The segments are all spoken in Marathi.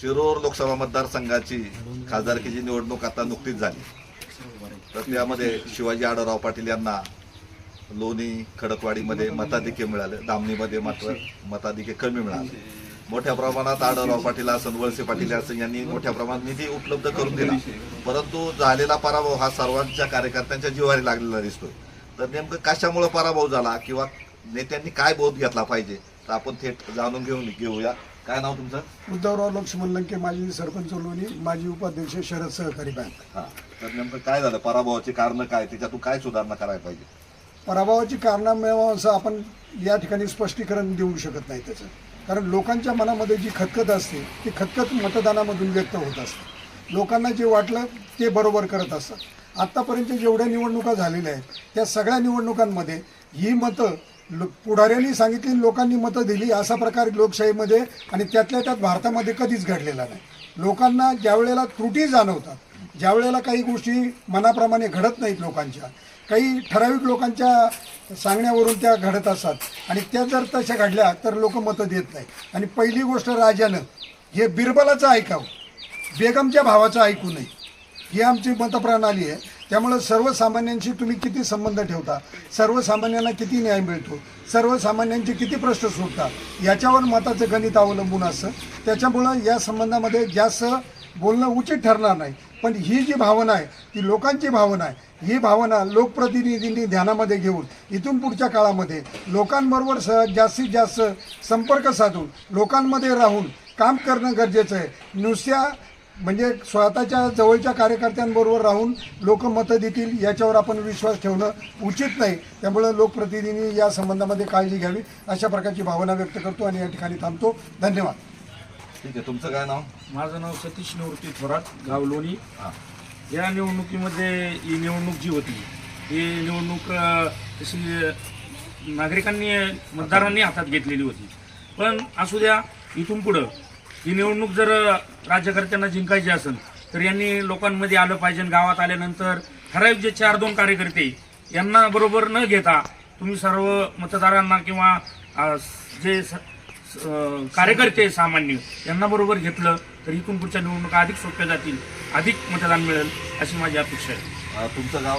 शिरूर लोकसभा मतदारसंघाची खासदारकीची निवडणूक आता नुकतीच झाली. तर त्यामध्ये शिवाजी आढळराव पाटील यांना लोणी खडकवाडीमध्ये मताधिक्य मिळाले. दामणीमध्ये मात्र मताधिक्य कमी मिळाले. मोठ्या प्रमाणात आढळराव पाटील असन वळसे पाटील असं यांनी मोठ्या प्रमाणात निधी उपलब्ध करून दिला. परंतु झालेला पराभव हा सर्वांच्या कार्यकर्त्यांच्या जिव्हारी लागलेला दिसतोय. तर नेमकं कशामुळे पराभव झाला किंवा नेत्यांनी काय बोध घेतला पाहिजे तर आपण थेट जाणून घेऊन घेऊया. काय नाव तुमचं? उद्धवराव लक्ष्मण लंके माजी सरपंच लोणी माजी उपाध्यक्ष शरद सहकारी बँक. हा तर नेमकं काय झालं? पराभवाची कारण काय? त्याच्यातून काय सुधारणा करायला पाहिजे? पराभवाची कारणं मिळावं असं आपण या ठिकाणी स्पष्टीकरण देऊ शकत नाही त्याचं. कारण लोकांच्या मनामध्ये जी खतखत असते ती खतखत मतदानामधून व्यक्त होत असते. लोकांना जे वाटलं ते बरोबर करत असतात. आत्तापर्यंत जेवढ्या निवडणुका झालेल्या आहेत त्या सगळ्या निवडणुकांमध्ये ही मतं पुढाऱ्यांनी सांगितली लोकांनी मतं दिली असा प्रकार लोकशाहीमध्ये आणि त्यातल्या त्यात भारतामध्ये कधीच घडलेला नाही. लोकांना ज्या वेळेला त्रुटी जाणवतात ज्या वेळेला काही गोष्टी मनाप्रमाणे घडत नाहीत लोकांच्या काही ठराविक लोकांच्या सांगण्यावरून त्या घडत असतात आणि त्या जर तशा घडल्या तर लोक मतं देत नाही आणि पहिली गोष्ट राजानं हे बिरबलाचं ऐकावं बेगमच्या भावाचं ऐकू नये. ही आमची मतप्रणाली आहे. त्यामुळं सर्वसामान्यांशी तुम्ही किती संबंध ठेवता? सर्वसामान्यांना किती न्याय मिळतो? सर्वसामान्यांचे किती प्रश्न सुटतात याच्यावर मताचं गणित अवलंबून असतं. त्याच्यामुळं या संबंधामध्ये जास्त बोलणं उचित ठरणार नाही. पण ही जी भावना आहे ती लोकांची भावना आहे ही भावना लोकप्रतिनिधींनी ध्यानामध्ये घेऊन इथून पुढच्या काळामध्ये लोकांबरोबर स जास्तीत जास्त संपर्क साधून लोकांमध्ये राहून काम करणं गरजेचं आहे. नुसत्या म्हणजे स्वतःच्या जवळच्या कार्यकर्त्यांबरोबर राहून लोक मतं देतील याच्यावर आपण विश्वास ठेवणं उचित नाही. त्यामुळं लोकप्रतिनिधींनी या संबंधामध्ये काळजी घ्यावी अशा प्रकारची भावना व्यक्त करतो आणि या ठिकाणी थांबतो. धन्यवाद. ठीक आहे तुमचं काय नाव? माझं नाव सतीश निवृत्ती थोरात गाव लोणी. हा. या निवडणुकीमध्ये ही निवडणूक जी होती ही निवडणूक तशी नागरिकांनी मतदारांनी हातात घेतलेली होती. पण असू द्या इथून पुढं ही निवडणूक जर राज्यकर्त्यांना जिंकायची असेल तर यांनी लोकांमध्ये आलं पाहिजे गावात आल्यानंतर ठराविक जे चार दोन कार्यकर्ते यांना बरोबर न घेता तुम्ही सर्व मतदारांना किंवा जे कार्यकर्ते सामान्य यांना बरोबर घेतलं तर इथून पुढच्या निवडणुका अधिक सोप्या जातील अधिक मतदान मिळेल अशी माझी अपेक्षा आहे. तुमचं गाव?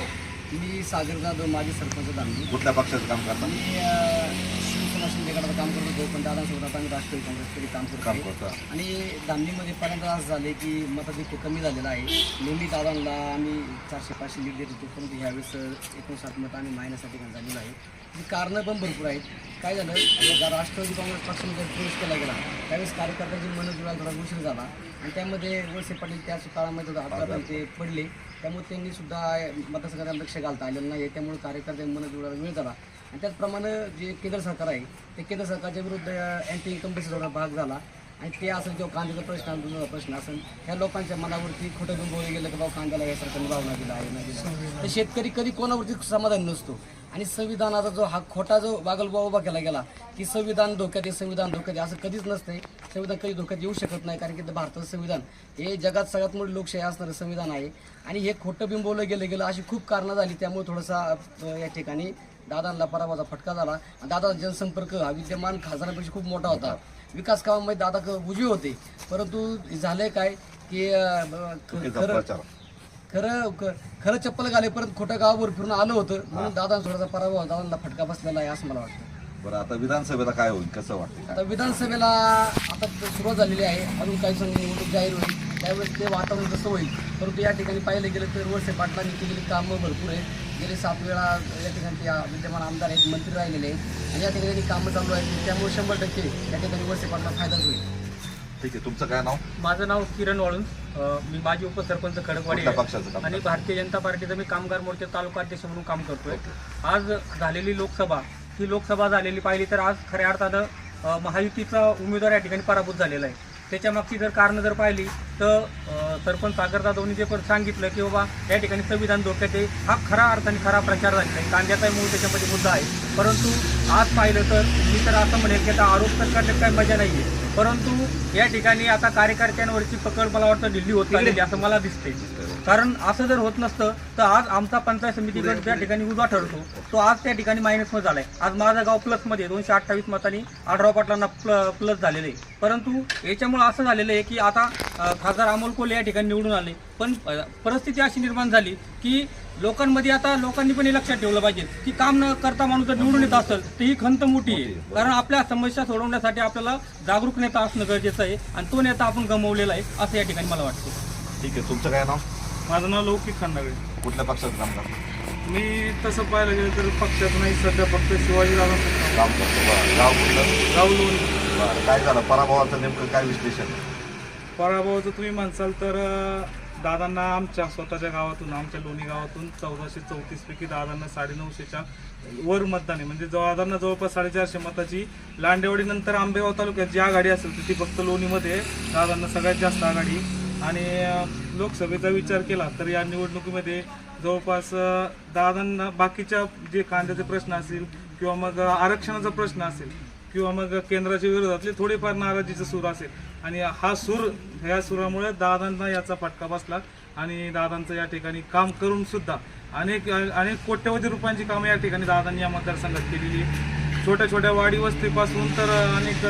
मी सागर जाधव माजी सरपंच कुठल्या पक्षाचं काम करता? मी शिंदे गटाचं काम करत होतो पण दादांसोबत आम्ही राष्ट्रवादी काँग्रेसकडे काम करतो काम आणि दामणीमध्ये पहिल्यांदा असं झाले की मताधिक्य कमी झालेलं आहे. नेहमी दादांना आम्ही चारशे पाचशे लीड देत होतो परंतु ह्यावेळेस एकोणसाठ मत आम्ही मायनासाठी झालेलं आहे. ही कारणं पण भरपूर आहेत. काय झालं आता राष्ट्रवादी काँग्रेस पक्षामध्ये प्रवेश केला गेला त्यावेळेस कार्यकर्त्यांची मन जुळायला थोडा उशीर झाला. आणि त्यामध्ये वळसे पाटील त्याच काळामध्ये अपघातात ते पडले. त्यामुळे त्यांनी सुद्धा मतदारसंघात लक्ष घालता आलेलं नाही त्यामुळे कार्यकर्ते मन जुळायला वेळ झाला आणि त्याचप्रमाणे जे केंद्र सरकार आहे ते केंद्र सरकारच्या विरुद्ध अँटी इन्कम्पन्सी थोडा भाग झाला. आणि ते असेल किंवा कांद्याचा प्रश्न असेल दुधाचा प्रश्न असेल ह्या लोकांच्या मनावरती खोटं घेऊन गेलं की बाबा कांद्याला या सरकारने भावना दिला आहे नाही दिला तर शेतकरी कधी कोणावरती समाधान नसतो. आणि संविधानाचा जो हा खोटा जो बागलबा उभा केला गेला की संविधान धोक्यात आहे संविधान धोक्यात आहे असं कधीच नसतंय. संविधान कधी धोक्यात येऊ शकत नाही कारण की ते भारताचं संविधान. हे जगात सगळ्यात मोठी लोकशाही असणारं संविधान आहे. आणि हे खोटं बिंबवलं गेलं गेलं अशी खूप कारणं झाली त्यामुळे थोडासा या ठिकाणी दादांना पराभवाचा फटका झाला. आणि दादा जनसंपर्क हा विद्यमान खासदारांपेक्षा खूप मोठा होता. विकास कामामध्ये दादा उजवे होते. परंतु झालंय काय की खरं खरं खरं चप्पल घालेपर्यंत खोटं गावावर फिरून आलं होतं. म्हणून दादा थोडासा पराभव दादांना फटका बसलेला आहे असं मला वाटतं. बरं आता विधानसभेला काय होईल? कसं वाटतं? आता विधानसभेला आता सुरुवात झालेली आहे. अजून काही संधी निवडणूक जाहीर होईल. त्यावेळेस ते वातावरण कसं होईल? परंतु या ठिकाणी पाहिलं गेलं तर वळसे पाटलांनी केलेली कामं भरपूर आहेत. गेले सात वेळा या ठिकाणी ते विद्यमान आमदार आहेत मंत्री राहिलेले आहेत. आणि या ठिकाणी कामं चालू आहेत. त्यामुळे शंभर टक्के या ठिकाणी वळसे पाटला फायदाच होईल. ठीक आहे. तुमचं काय नाव? माझं नाव किरण वाळून मी माजी उपसरपंच खडकवाडी आहे. आणि भारतीय जनता पार्टीचं मी कामगार मोर्चा तालुका अध्यक्ष म्हणून काम करतोय. आज झालेली लोकसभा ही लोकसभा झालेली पाहिली तर आज खऱ्या अर्थानं महायुतीचा उमेदवार या ठिकाणी पराभूत झालेला आहे. त्याच्या मागची जर कारणं जर पाहिली तर सरपंच सागर जाधवनी जे पण सांगितलं की बाबा या ठिकाणी संविधान धोक्यात आहे हा खरा अर्थाने खरा प्रचार झालेला आहे. कांद्याचा मूळ त्याच्यामध्ये मुद्दा आहे. परंतु आज पाहिलं तर मी तर असं म्हणेल की आता आरोप तर करण्यात काही मजा नाही आहे परंतु या ठिकाणी आता कार्यकर्त्यांवरची पकड मला वाटतं दिल्ली होत चाललेली असं मला दिसते कारण असं जर होत नसतं तर आज आमचा पंचायत समिती गट ज्या ठिकाणी उजवा ठरतो. तो आज त्या ठिकाणी मायनसमध्ये झालाय. आज माझं गाव प्लसमध्ये आहे. दोनशे अठ्ठावीस मतांनी आढराव पाटलांना प्ल प्लस झालेलं आहे. परंतु याच्यामुळे असं झालेलं आहे की आता खासदार अमोल कोल्हे या ठिकाणी निवडून आले. पण परिस्थिती अशी निर्माण झाली की लोकांमध्ये आता लोकांनी पण हे लक्षात ठेवलं पाहिजे की काम न करता माणूस जर निवडून येत असेल तर ही खंत मोठी आहे. कारण आपल्या समस्या सोडवण्यासाठी आपल्याला जागरूक नेता असणं गरजेचं आहे आणि तो नेता आपण गमावलेला आहे असं या ठिकाणी मला वाटतं. ठीक आहे. तुमचं काय नाव? माझं नाव लौकिक खंडागळे कुठल्या पक्षाचं काम करता? मी तसं पाहायला गेलं तर पक्षात नाही सध्या फक्त शिवाजी दादा काम. करतो. बरं. गाव कुठलं? गाव लोणी. बरं. काय झालं? पराभवाचं नेमकं काय विश्लेषण? पराभवाचं तुम्ही म्हणसाल तर अं, दादांना आमच्या स्वतःच्या गावातून आमच्या लोणी गावातून चौदाशे चौतीस पैकी दादांना साडेनऊशेच्या वर मतदान आहे. म्हणजे दादांना जवळपास साडेचारशे मताची लांडेवाडी नंतर आंबेगाव तालुक्यात जी आघाडी असेल तर ती फक्त लोणीमध्ये. दादांना सगळ्यात जास्त आघाडी. आणि लोकसभेचा विचार केला तर या निवडणुकीमध्ये जवळपास दादांना बाकीच्या जे कांद्याचे प्रश्न असतील किंवा मग आरक्षणाचा प्रश्न असेल किंवा मग केंद्राच्या विरोधातले थोडेफार नाराजीचा सूर असेल आणि हा सूर ह्या सुरामुळे दादांना याचा फटका बसला आणि दादांचं या ठिकाणी काम करून सुद्धा अनेक अनेक कोट्यवधी रुपयांची कामं या ठिकाणी दादांनी या मतदारसंघात केलेली आहे. छोट्या छोट्या वाडी वस्तीपासून तर अनेक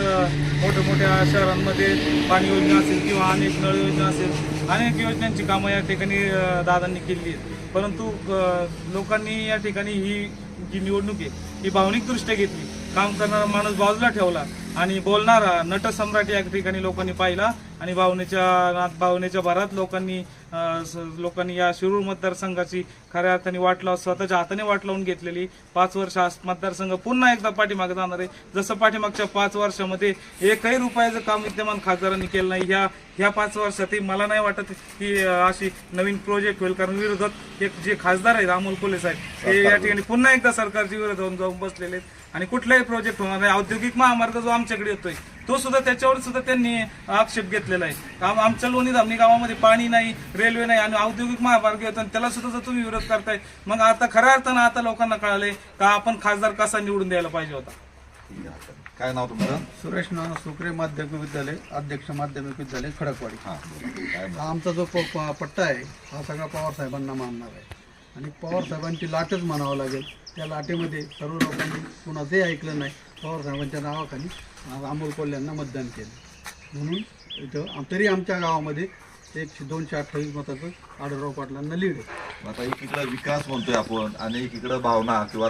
मोठ्या मोठ्या शहरांमध्ये पाणी योजना असेल किंवा अनेक नळ योजना असेल अनेक योजनांची कामं या ठिकाणी दादांनी केली आहेत. परंतु लोकांनी या ठिकाणी ही जी निवडणूक आहे ही भावनिकदृष्ट्या घेतली. काम करणारा माणूस बाजूला ठेवला आणि बोलणारा नटसम्राट या ठिकाणी लोकांनी पाहिला. आणि भावनेच्या भावनेच्या भरात लोकांनी लोकांनी या शिरूर मतदारसंघाची खऱ्या अर्थाने वाट लाव स्वतःच्या हाताने वाट लावून घेतलेली पाच वर्ष हा मतदारसंघ पुन्हा एकदा पाठीमागे जाणार आहे. जसं पाठीमागच्या पाच वर्षामध्ये एकही रुपयाचं काम विद्यमान खासदारांनी केलं नाही ह्या ह्या पाच वर्षातही मला नाही वाटत की अशी नवीन प्रोजेक्ट होईल. कारण विरोधात एक जे खासदार आहेत अमोल कोल्हे साहेब हे या ठिकाणी पुन्हा एकदा सरकारच्या विरोधात जाऊन बसलेले आहेत. आणि कुठलाही प्रोजेक्ट होणार नाही. औद्योगिक महामार्ग जो आमच्याकडे येतोय तो सुद्धा त्याच्यावर सुद्धा त्यांनी आक्षेप घेतलेला आहे. आम- आमच्या लोणी धामणी गावामध्ये पाणी नाही रेल्वे नाही आणि औद्योगिक महामार्ग येतो आणि त्याला सुद्धा जर तुम्ही विरोध करताय मग आता खऱ्या अर्थानं आता लोकांना कळालंय का आपण खासदार कसा निवडून द्यायला पाहिजे होता. काय नाव तुमचं? सुरेश नाना सुक्रे माध्यमिक विद्यालय अध्यक्ष माध्यमिक विद्यालय खडकवाडी. हां? हा आमचा जो प- प- पट्टा आहे हा सगळा पवार साहेबांना मानणार आहे. आणि पवार साहेबांची लाटच म्हणावं लागेल. त्या लाटेमध्ये सर्व लोकांनी कुणाचंही ऐकलं नाही. पवार साहेबांच्या नावाखाली अमोल कोल्ह्यांना मतदान केलं. म्हणून इथं तरी आमच्या गावामध्ये एकशे दोनशे अठ्ठावीस मताचं आढळराव पाटलांना लीड आहे. आता एकीकडे विकास म्हणतोय आपण आणि एकीकडे भावना किंवा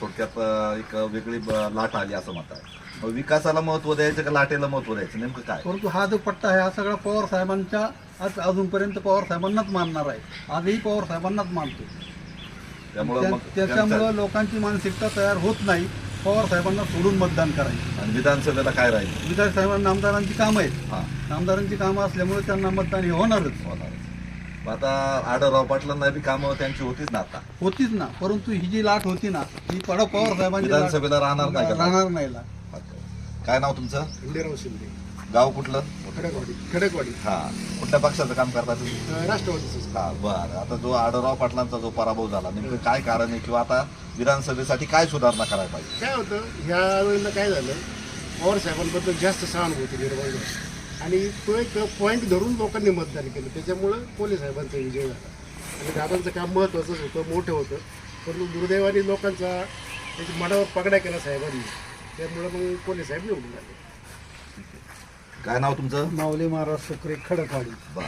थोडक्यात एक वेगळी लाट आली असं मत आहे. मग विकासाला महत्त्व द्यायचं का लाटेला महत्त्व द्यायचं? नेमकं काय? परंतु हा जो पट्टा आहे हा सगळा पवार साहेबांच्या आज अजूनपर्यंत पवार साहेबांनाच मानणार आहे. आजही पवार साहेबांनाच मानतो. त्यामुळं त्याच्यामुळं त्यांचं- लोकांची मानसिकता तयार होत नाही. पवार साहेबांना सोडून मतदान करायचं. आणि विधानसभेला काय राहील? विधान साहेबांना आमदारांची कामं आहेत. हा. आमदारांची कामं असल्यामुळे त्यांना मतदान हे होणारच. होणारच. आता आढळराव पाटलांना बी कामं त्यांची होतीच ना आता. होतीच ना परंतु ही जी लाट होती ना ही पडा पवार साहेबांची लाट विधानसभेला राहणार नाही का? राहणार नाही लाट. काय नाव तुमचं? खंडेराव शिंदे. गाव कुठलं? खडकवाडी खडकवाडी. हा. कुठल्या पक्षाचं काम करता तुम्ही? अं, राष्ट्रवादीचं हा बरं. आता जो आढळराव पाटलांचा जो पराभव झाला नेमकं काय कारण आहे? किंवा आता विधानसभेसाठी काय सुधारणा करायला पाहिजे? काय होतं ह्या वेळेला काय झालं पवार साहेबांबद्दल जास्त सहानुभूती निर्माण झाली. आणि तो एक पॉईंट धरून लोकांनी मतदान केलं. त्याच्यामुळं कोले साहेबांचा विजय झाला. आणि दादांचं काम महत्त्वाचंच होतं मोठं होतं. परंतु दुर्दैवाने लोकांचा त्याच्या मनावर पगड्या केला साहेबांनी. त्यामुळं मग कोले साहेब निवडून आले. काय नाव तुमचं? माऊली महाराज सुक्रे खडकवाडी बर.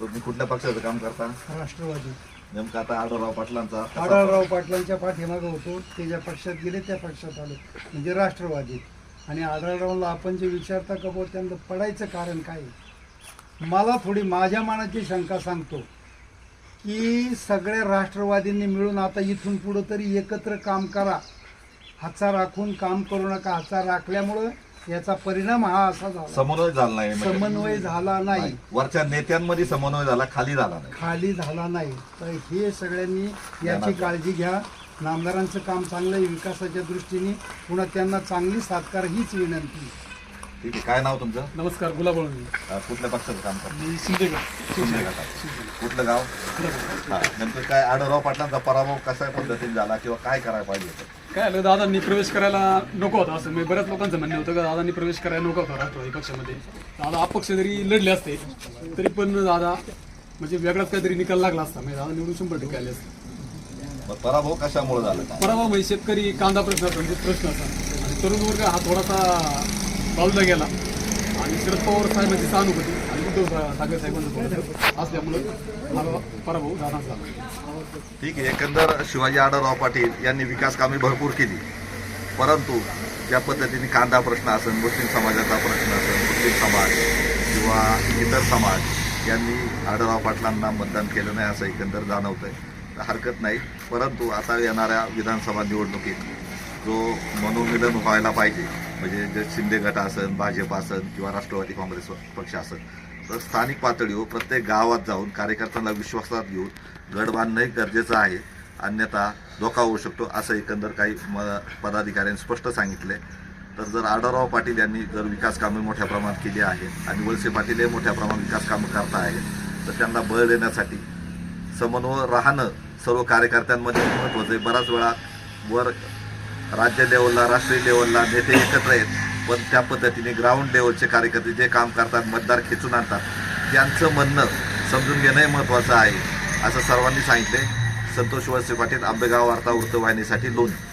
तुम्ही कुठल्या पक्षाचं काम करता? राष्ट्रवादी. नेमकं आता आढळराव पाटलांचा कसा- आढळराव पाटलांच्या पाठीमागं होतो ते ज्या पक्षात गेले त्या पक्षात आलो. म्हणजे राष्ट्रवादी. आणि आढळरावला आपण जे विचारता का त्यांना पडायचं कारण काय? मला थोडी माझ्या मनाची शंका सांगतो की सगळ्या राष्ट्रवादींनी मिळून आता इथून पुढं तरी एकत्र काम करा. हाचा राखून काम करू नका. हाचा राखल्यामुळं याचा परिणाम हा असा झाला. समन्वय झाला नाही म्हणजे. समन्वय झाला नाही. वरच्या नेत्यांमध्ये समन्वय झाला खाली झाला नाही. खाली झाला नाही. तर हे सगळ्यांनी याची काळजी घ्या. नामदारांचं काम चांगलं आहे विकासाच्या दृष्टीने. पुन्हा त्यांना चांगली साथकार हीच विनंती. ठीक आहे काय नाव तुमचं? नमस्कार गुलाबळून अं, कुठल्या पक्षाचं काम करता? मी शिंदेगड. शिंदे गटात. कुठलं गाव? हा नेमकं काय आढळराव पाटलांचा पराभव कशा पद्धतीने झाला किंवा काय करायला पाहिजे? होतं काय आलं दादांनी प्रवेश करायला नको होता असं. मी बऱ्याच लोकांचं म्हणणं होतं का दादांनी प्रवेश करायला नको होता राष्ट्रवादी पक्षामध्ये. दादा अपक्ष जरी लढले असते तरी पण दादा म्हणजे वेगळाच काहीतरी निकाल लागला असता. म्हणजे दादा निवडून शंभर टक्के आले असते. मग पराभव कशामुळे झाला? काय? पराभव म्हणजे शेतकरी कांदा प्रश्न म्हणजे प्रश्न असा. आणि तरुण वर्ग हा थोडासा बाजूला गेला. आणि शरद पवार साहेबांची सहानुभूती. उद्धव ठाकरे साहेबांचं असल्यामुळं पराभव ठीक आहे एकंदर शिवाजी आढळराव पाटील यांनी विकास कामे भरपूर केली. परंतु ज्या पद्धतीने कांदा प्रश्न असेल मुस्लिम समाजाचा प्रश्न असेल मुस्लिम समाज किंवा इतर समाज यांनी आढळराव पाटलांना मतदान केलं नाही असं एकंदर जाणवतं आहे हरकत नाही. परंतु आता येणाऱ्या विधानसभा निवडणुकीत जो मनोमिलन व्हायला पाहिजे म्हणजे जे शिंदे गट असन भाजप असन किंवा राष्ट्रवादी काँग्रेस पक्ष असेल तर स्थानिक पातळीवर प्रत्येक गावात जाऊन कार्यकर्त्यांना विश्वासात घेऊन गड बांधणंही गरजेचं आहे. अन्यथा धोका होऊ शकतो असं एकंदर काही म पदाधिकाऱ्यांनी स्पष्ट सांगितले तर जर आढळराव पाटील यांनी जर विकास कामे मोठ्या प्रमाणात केली आहेत आणि वळसे पाटील हे मोठ्या प्रमाणात विकास कामं करत आहेत तर त्यांना बळ देण्यासाठी समन्वय राहणं सर्व कार्यकर्त्यांमध्ये महत्त्वाचं आहे. बराच वेळा वर राज्य लेवलला राष्ट्रीय लेवलला नेते एकत्र आहेत. पण त्या पद्धतीने ग्राउंड लेवलचे कार्यकर्ते जे काम करतात मतदार खेचून आणतात त्यांचं म्हणणं समजून घेणंही महत्त्वाचं आहे असं सर्वांनी सांगितले संतोष वळसे पाटील आंबेगाव वार्ता वृत्तवाहिनीसाठी लोणी.